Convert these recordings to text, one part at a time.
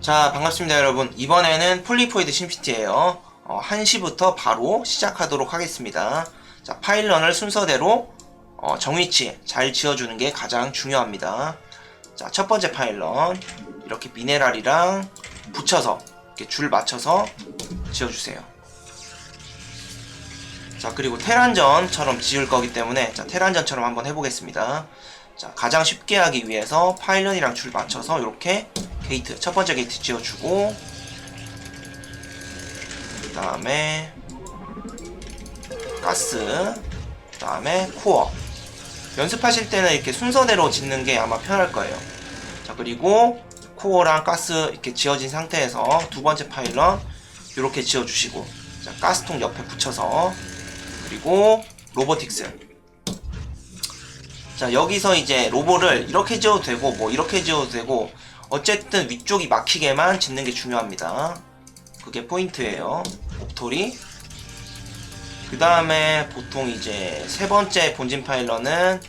자 반갑습니다 여러분. 이번에는 폴리포이드 심시티예요. 어, 1시부터 바로 시작하도록 하겠습니다. 자 파일런을 순서대로 어, 정위치 잘 지어주는 게 가장 중요합니다. 자 첫번째 파일런. 이렇게 미네랄이랑 붙여서 이렇게 줄 맞춰서 지어주세요. 자 그리고 테란전처럼 지을 거기 때문에 자 테란전처럼 한번 해보겠습니다. 자 가장 쉽게 하기 위해서 파일런이랑 줄 맞춰서 이렇게 게이트 첫 번째 게이트 지어주고 그 다음에 가스 그 다음에 코어. 연습하실 때는 이렇게 순서대로 짓는 게 아마 편할 거예요. 자 그리고 코어랑 가스 이렇게 지어진 상태에서 두 번째 파일런 이렇게 지어주시고 자 가스통 옆에 붙여서 그리고 로보틱스. 자 여기서 이제 로보를 이렇게 지어도 되고 뭐 이렇게 지어도 되고 어쨌든 위쪽이 막히게만 짓는 게 중요합니다. 그게 포인트예요. 옵토리. 그 다음에 보통 이제 세 번째 본진 파일런은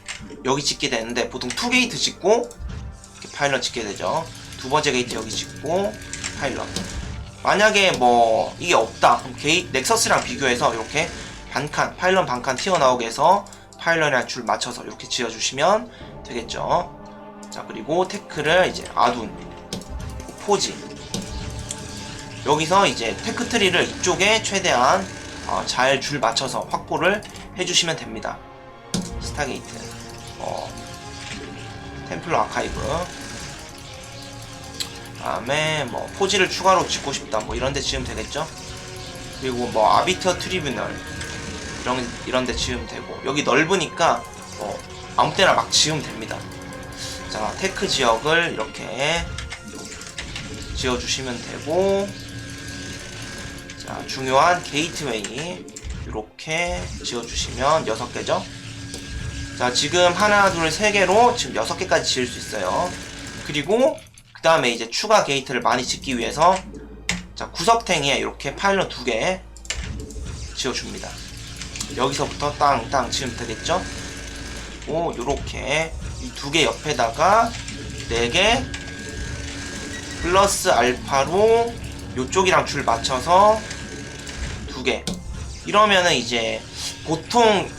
여기 짓게 되는데 보통 투 게이트 짓고 파일런 짓게 되죠. 두 번째 게이트 여기 짓고 파일런 만약에 뭐 이게 없다. 그럼 게이 넥서스랑 비교해서 이렇게 반칸 파일런 반칸 튀어나오게 해서 파일런이랑 줄 맞춰서 이렇게 지어주시면 되겠죠 자 그리고 테크를 이제 아둔 포지. 여기서 이제 테크 트리를 이쪽에 최대한 어, 잘줄 맞춰서 확보를 해주시면 됩니다. 스타게이트. 어, 템플러 아카이브. 다음에 뭐 포지를 추가로 짓고 싶다 뭐 이런 데 지으면 되겠죠? 그리고 뭐 아비터 트리뷰널 이런 이런 데 지으면 되고. 여기 넓으니까 뭐 아무 때나 막 지으면 됩니다 자 테크 지역을 이렇게 지어주시면 되고 자 중요한 게이트웨이 이렇게 지어주시면 6개죠? 자 지금 하나 둘 세 개로 지금 6개까지 지을 수 있어요. 그리고 그 다음에 이제 추가 게이트를 많이 짓기 위해서 자 구석탱이에 이렇게 파일럿 두 개 지어줍니다. 여기서부터 땅땅 지으면 되겠죠? 오 요렇게 이 두 개 옆에다가 네 개 플러스 알파로 요쪽이랑 줄 맞춰서 두 개. 이러면은 이제 보통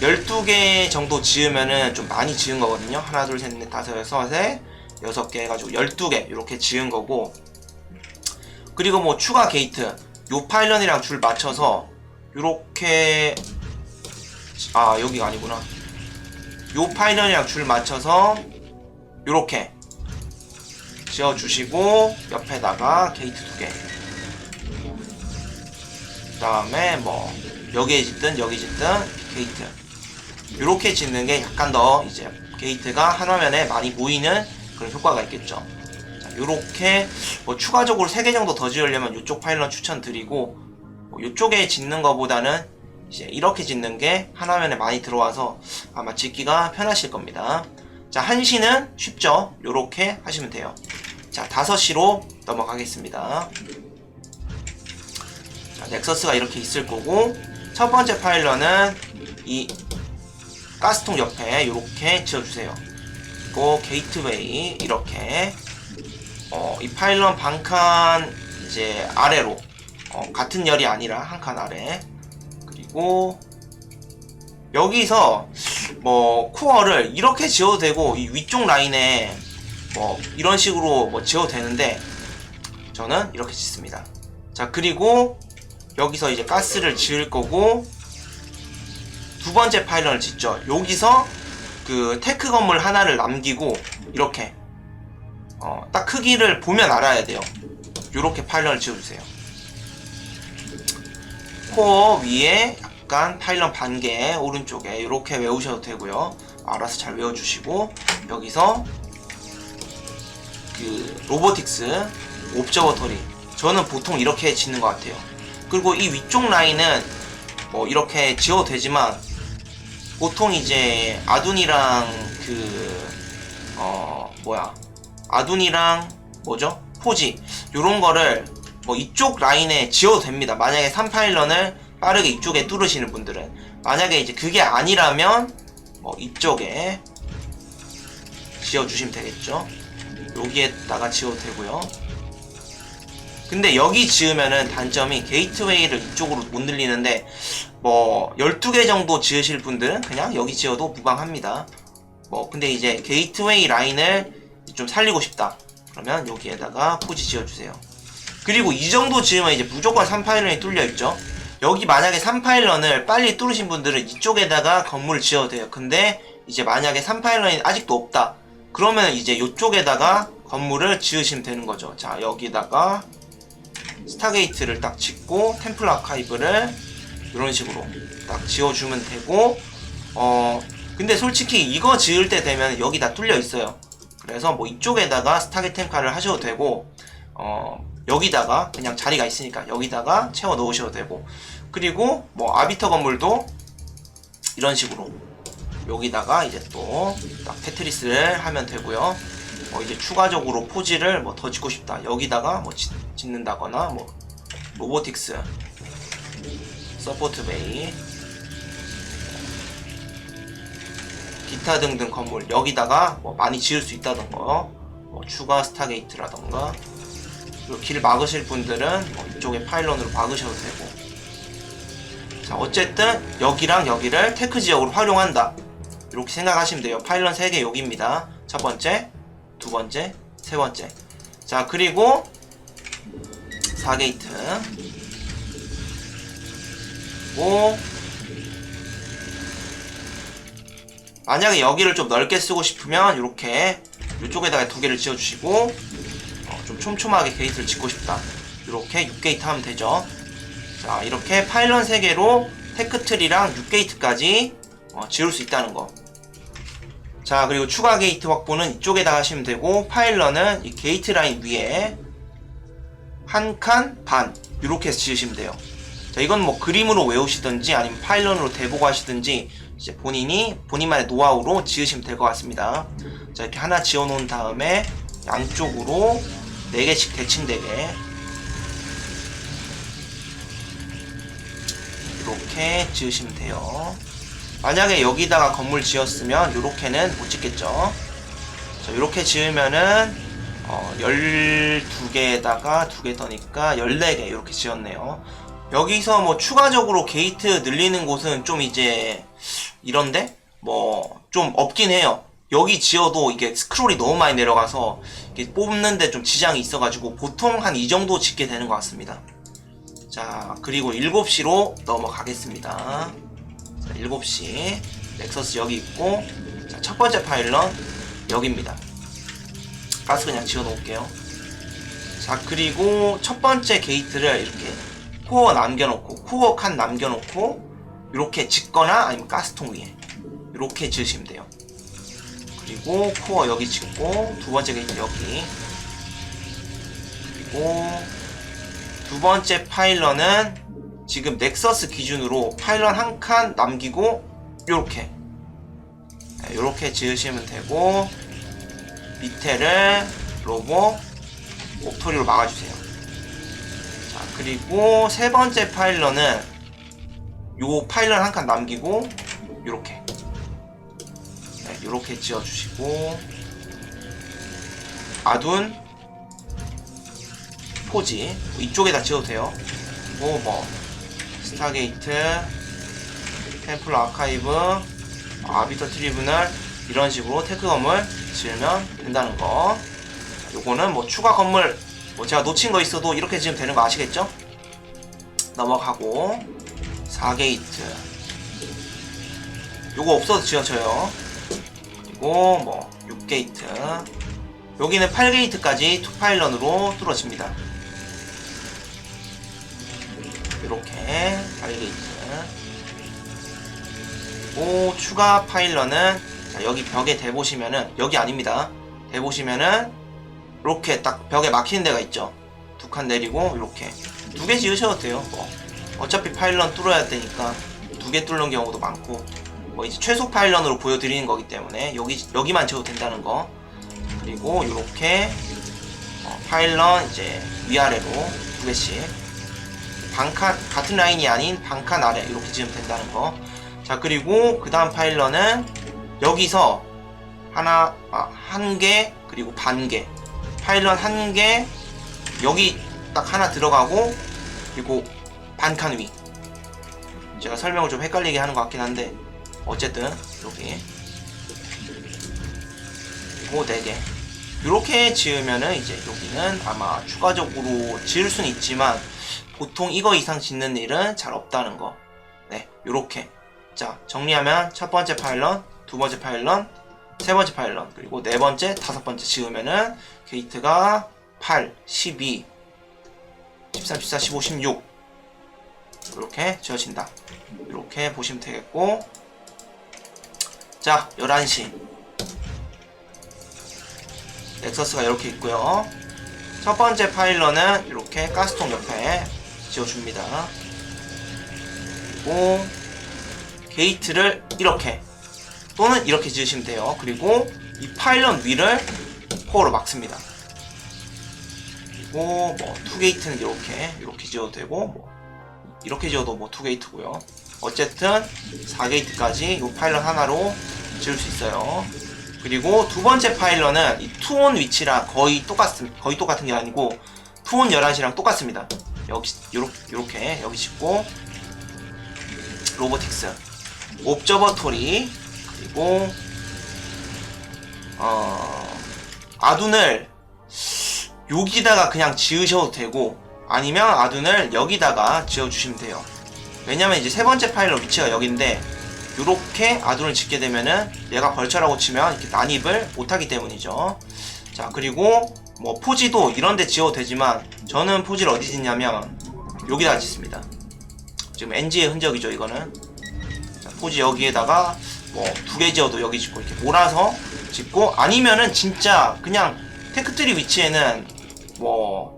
12개 정도 지으면은 좀 많이 지은 거거든요. 하나 둘 셋 넷 다섯 여섯 셋 여섯 개 해가지고 12개 이렇게 지은 거고. 그리고 뭐 추가 게이트 요 파일런이랑 줄 맞춰서 요렇게 아 여기가 아니구나 요 파일런이랑 줄 맞춰서 요렇게 지어주시고 옆에다가 게이트 두개. 그 다음에 뭐 여기에 짓든 여기 짓든 게이트. 요렇게 짓는 게 약간 더 이제 게이트가 한 화면에 많이 보이는 그런 효과가 있겠죠. 자, 요렇게 뭐 추가적으로 3개 정도 더 지으려면 이쪽 파일런 추천드리고 뭐 이쪽에 짓는 것보다는 이제 이렇게 짓는 게한 화면에 많이 들어와서 아마 짓기가 편하실 겁니다. 자, 1시는 쉽죠? 요렇게 하시면 돼요. 자, 5시로 넘어가겠습니다. 자, 넥서스가 이렇게 있을 거고 첫 번째 파일런은 이 가스통 옆에 이렇게 지어주세요. 그리고 게이트웨이 이렇게 어, 이 파일런 반칸 이제 아래로 어, 같은 열이 아니라 한 칸 아래 그리고 여기서 뭐 코어를 이렇게 지어도 되고 이 위쪽 라인에 뭐 이런 식으로 뭐 지어도 되는데 저는 이렇게 짓습니다. 자 그리고 여기서 이제 가스를 지을 거고 두 번째 파일런을 짓죠. 여기서 그 테크 건물 하나를 남기고 이렇게 어, 딱 크기를 보면 알아야 돼요. 이렇게 파일런을 지어주세요. 코어 위에 약간 파일런 반개 오른쪽에 이렇게 외우셔도 되고요. 알아서 잘 외워주시고 여기서 그 로보틱스 옵저버터리 저는 보통 이렇게 짓는 것 같아요. 그리고 이 위쪽 라인은 뭐 이렇게 지어도 되지만 보통 이제 아둔이랑 그 어 뭐야 아둔이랑 뭐죠 포지 요런 거를 뭐 이쪽 라인에 지어도 됩니다. 만약에 3파일런을 빠르게 이쪽에 뚫으시는 분들은 만약에 이제 그게 아니라면 뭐 이쪽에 지어주시면 되겠죠. 여기에다가 지어도 되고요. 근데 여기 지으면은 단점이 게이트웨이를 이쪽으로 못 늘리는데 뭐 12개 정도 지으실 분들은 그냥 여기 지어도 무방합니다. 뭐 근데 이제 게이트웨이 라인을 좀 살리고 싶다. 그러면 여기에다가 포지 지어주세요. 그리고 이 정도 지으면 이제 무조건 3파일런이 뚫려 있죠. 여기 만약에 3파일런을 빨리 뚫으신 분들은 이쪽에다가 건물을 지어도 돼요. 근데 이제 만약에 3파일런이 아직도 없다. 그러면 이제 이쪽에다가 건물을 지으시면 되는 거죠. 자, 여기다가 스타게이트를 딱 짓고 템플 아카이브를 이런 식으로 딱 지어주면 되고 어 근데 솔직히 이거 지을 때 되면 여기 다 뚫려 있어요. 그래서 뭐 이쪽에다가 스타게이트 템카를 하셔도 되고 어 여기다가 그냥 자리가 있으니까 여기다가 채워 넣으셔도 되고 그리고 뭐 아비터 건물도 이런 식으로 여기다가 이제 또 딱 테트리스를 하면 되고요. 뭐 이제 추가적으로 포지를 뭐 더 짓고 싶다. 여기다가 뭐 짓, 짓는다거나 뭐 로보틱스 서포트 베이 기타 등등 건물 여기다가 뭐 많이 지을 수 있다던가 뭐 추가 스타게이트라던가 그리고 길 막으실 분들은 뭐 이쪽에 파일런으로 막으셔도 되고. 자 어쨌든 여기랑 여기를 테크 지역으로 활용한다. 이렇게 생각하시면 돼요. 파일런 3개 여기입니다. 첫 번째 두 번째 세 번째. 자 그리고 4게이트. 그리고 만약에 여기를 좀 넓게 쓰고 싶으면 이렇게 이쪽에다가 두 개를 지어주시고 촘촘하게 게이트를 짓고 싶다. 이렇게 6게이트 하면 되죠. 자 이렇게 파일런 3개로 테크트리랑 6게이트까지 어, 지을 수 있다는 거. 자 그리고 추가 게이트 확보는 이쪽에다 하시면 되고 파일런은 이 게이트 라인 위에 한 칸 반 이렇게 해서 지으시면 돼요. 자 이건 뭐 그림으로 외우시든지 아니면 파일런으로 대보고 하시든지 이제 본인이 본인만의 노하우로 지으시면 될 것 같습니다. 자 이렇게 하나 지어 놓은 다음에 양쪽으로 4개씩 대칭 되게 이렇게 지으시면 돼요. 만약에 여기다가 건물 지었으면 이렇게는 못 짓겠죠? 자 이렇게 지으면은 어, 12개에다가 2개 더니까 14개 이렇게 지었네요. 여기서 뭐 추가적으로 게이트 늘리는 곳은 좀 이제 이런데? 뭐 좀 없긴 해요 여기 지어도 이게 스크롤이 너무 많이 내려가서 뽑는데 좀 지장이 있어가지고 보통 한 이 정도 짓게 되는 것 같습니다. 자 그리고 7시로 넘어가겠습니다. 자, 7시. 넥서스 여기 있고 자, 첫 번째 파일런 여기입니다. 가스 그냥 지어 놓을게요. 자 그리고 첫 번째 게이트를 이렇게 코어 남겨놓고 코어 칸 남겨놓고 이렇게 짓거나 아니면 가스통 위에 이렇게 지으시면 돼요 그리고 코어 여기 짓고 두 번째 게이트 여기. 그리고 두 번째 파일런은 지금 넥서스 기준으로 파일런 한 칸 남기고 요렇게. 네, 요렇게 지으시면 되고 밑에를 로보 옥토리로 막아주세요. 자 그리고 세 번째 파일런은 요 파일런 한 칸 남기고 요렇게 네, 요렇게 지어주시고 아둔 포지 이쪽에다 지어도 돼요. 그리고 뭐 스타게이트 템플 아카이브 아비터 트리브널 이런 식으로 테크 건물 지으면 된다는 거. 요거는 뭐 추가 건물 뭐 제가 놓친 거 있어도 이렇게 지으면 되는 거 아시겠죠? 넘어가고 4게이트. 요거 없어도 지어져요 그리고 뭐 6게이트. 여기는 8게이트까지 투파일런으로 뚫어집니다. 이렇게 8게이트. 그리고 추가 파일런은 자, 여기 벽에 대보시면은 여기 아닙니다. 대보시면은 이렇게 딱 벽에 막히는 데가 있죠? 두 칸 내리고 이렇게. 두 개 지으셔도 돼요 뭐. 어차피 파일런 뚫어야 되니까 두 개 뚫는 경우도 많고 뭐 이제 최소 파일런으로 보여드리는 거기 때문에 여기 여기만 지어도 된다는 거 그리고 이렇게 어, 파일런 이제 위아래로 두 개씩 반칸 같은 라인이 아닌 반칸 아래 이렇게 지으면 된다는 거. 자 그리고 그 다음 파일런은 여기서 하나 아, 한 개 그리고 반 개. 파일런 한 개 여기 딱 하나 들어가고 그리고 반칸 위 제가 설명을 좀 헷갈리게 하는 것 같긴 한데 어쨌든 여기 그리고 4개 이렇게 지으면은 이제 여기는 아마 추가적으로 지을 수는 있지만 보통 이거 이상 짓는 일은 잘 없다는 거. 네, 요렇게. 자, 정리하면 첫 번째 파일럿, 두 번째 파일럿, 세 번째 파일럿, 그리고 네 번째, 다섯 번째 지으면은 게이트가 8, 12, 13, 14, 15, 16 이렇게 지어진다. 이렇게 보시면 되겠고 자, 11시 넥서스가 이렇게 있고요. 첫 번째 파일럿은 이렇게 가스통 옆에 지어줍니다. 그리고 게이트를 이렇게 또는 이렇게 지으시면 돼요. 그리고 이 파일럿 위를 코어로 막습니다. 그리고 뭐 투게이트는 이렇게 이렇게 지어도 되고 뭐 이렇게 지어도 뭐 투게이트고요. 어쨌든 4게이트까지 이 파일럿 하나로 지을 수 있어요. 그리고 두 번째 파일럿은 이 투온 위치랑 거의 똑같습 거의 똑같은 게 아니고 투온 11시랑 똑같습니다. 여기 요렇게, 요렇게 여기 짓고 로보틱스 옵저버토리 그리고 어 아둔을 여기다가 그냥 지으셔도 되고 아니면 아둔을 여기다가 지어주시면 돼요. 왜냐면 이제 세 번째 파일럿 위치가 여기인데 이렇게 아둔을 짓게 되면은 얘가 벌처라고 치면 이렇게 난입을 못하기 때문이죠. 자 그리고 뭐 포지도 이런데 지어도 되지만 저는 포지를 어디 짓냐면 여기다 짓습니다. 지금 NG의 흔적이죠 이거는. 자, 포지 여기에다가 뭐 두 개 지어도 여기 짓고 이렇게 몰아서 짓고 아니면은 진짜 그냥 테크트리 위치에는 뭐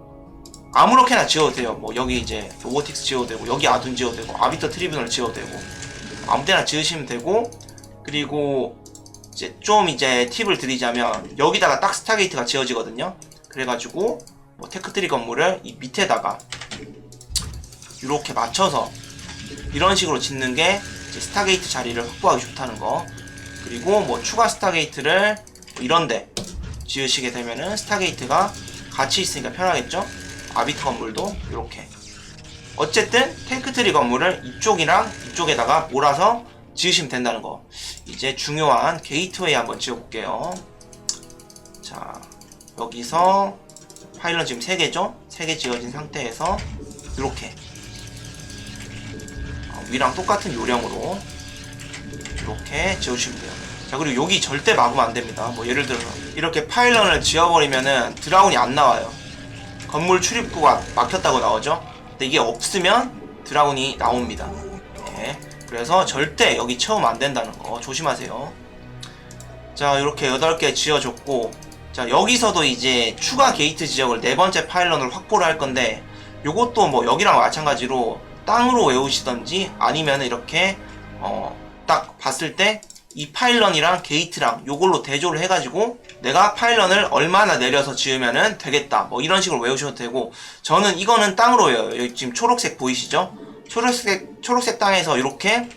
아무렇게나 지어도 돼요. 뭐 여기 이제 로보틱스 지어도 되고 여기 아둔 지어도 되고 아비터 트리뷰널 지어도 되고 아무 데나 지으시면 되고 그리고 이제 좀 이제 팁을 드리자면 여기다가 딱 스타게이트가 지어지거든요. 그래가지고 뭐 테크트리 건물을 이 밑에다가 이렇게 맞춰서 이런 식으로 짓는 게 스타게이트 자리를 확보하기 좋다는 거. 그리고 뭐 추가 스타게이트를 뭐 이런데 지으시게 되면은 스타게이트가 같이 있으니까 편하겠죠 아비터 건물도 이렇게 어쨌든 탱크트리 건물을 이쪽이랑 이쪽에다가 몰아서 지으시면 된다는 거. 이제 중요한 게이트웨이 한번 지어볼게요. 자, 여기서 파일럿 지금 3개죠? 3개 지어진 상태에서 이렇게 어, 위랑 똑같은 요령으로 이렇게 지어주시면 돼요. 자, 그리고 여기 절대 막으면 안 됩니다. 뭐 예를 들어서 이렇게 파일럿을 지어버리면은 드라운이 안 나와요. 건물 출입구가 막혔다고 나오죠? 근데 이게 없으면 드라군이 나옵니다. 네. 그래서 절대 여기 채우면 안 된다는 거 조심하세요. 자, 이렇게 8개 지어줬고, 자, 여기서도 이제 추가 게이트 지역을 네 번째 파일런으로 확보를 할 건데, 요것도 뭐 여기랑 마찬가지로 땅으로 외우시던지 아니면 이렇게, 어, 딱 봤을 때 이 파일런이랑 게이트랑 요걸로 대조를 해가지고 내가 파일런을 얼마나 내려서 지으면은 되겠다. 뭐 이런 식으로 외우셔도 되고 저는 이거는 땅으로 외워요. 여기 지금 초록색 보이시죠? 초록색 초록색 땅에서 이렇게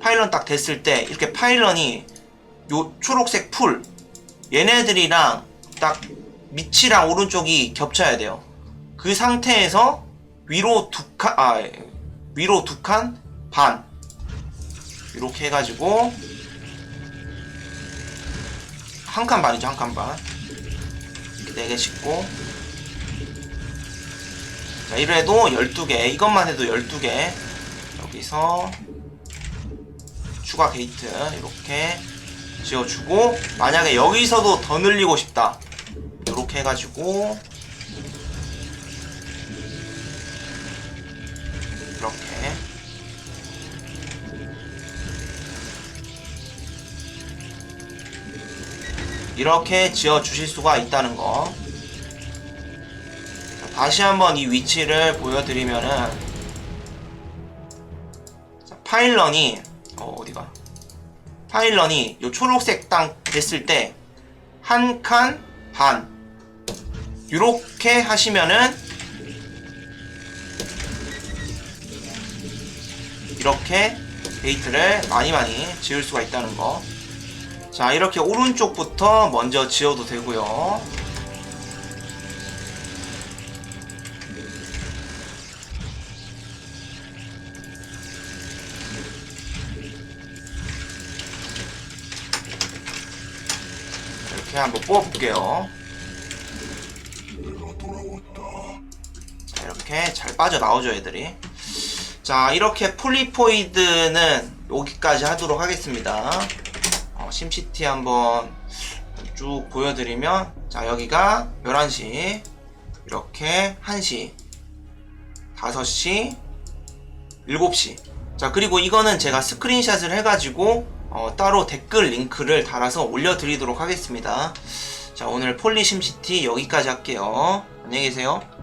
파일런 딱 됐을 때 이렇게 파일런이 요 초록색 풀 얘네들이랑 딱 밑이랑 오른쪽이 겹쳐야 돼요. 그 상태에서 위로 두 칸, 아, 위로 두 칸, 반. 이렇게 해가지고, 한 칸 반이죠, 한 칸 반. 이렇게 4개 싣고. 자, 이래도 12개. 이것만 해도 12개. 여기서, 추가 게이트. 이렇게 지어주고, 만약에 여기서도 더 늘리고 싶다. 이렇게 해가지고, 이렇게 지어 주실 수가 있다는 거. 자, 다시 한번 이 위치를 보여드리면은 자, 파일런이 어, 어디가? 파일런이 요 초록색 땅 됐을 때 한 칸 반 이렇게 하시면은 이렇게 게이트를 많이 많이 지을 수가 있다는 거. 자 이렇게 오른쪽부터 먼저 지어도 되고요. 이렇게 한번 뽑아볼게요. 자, 이렇게 잘 빠져나오죠 애들이. 자 이렇게 폴리포이드는 여기까지 하도록 하겠습니다. 어, 심시티 한번 쭉 보여드리면, 자, 여기가 11시, 이렇게 1시, 5시, 7시. 자, 그리고 이거는 제가 스크린샷을 해가지고, 어, 따로 댓글 링크를 달아서 올려드리도록 하겠습니다. 자, 오늘 폴리 심시티 여기까지 할게요. 안녕히 계세요.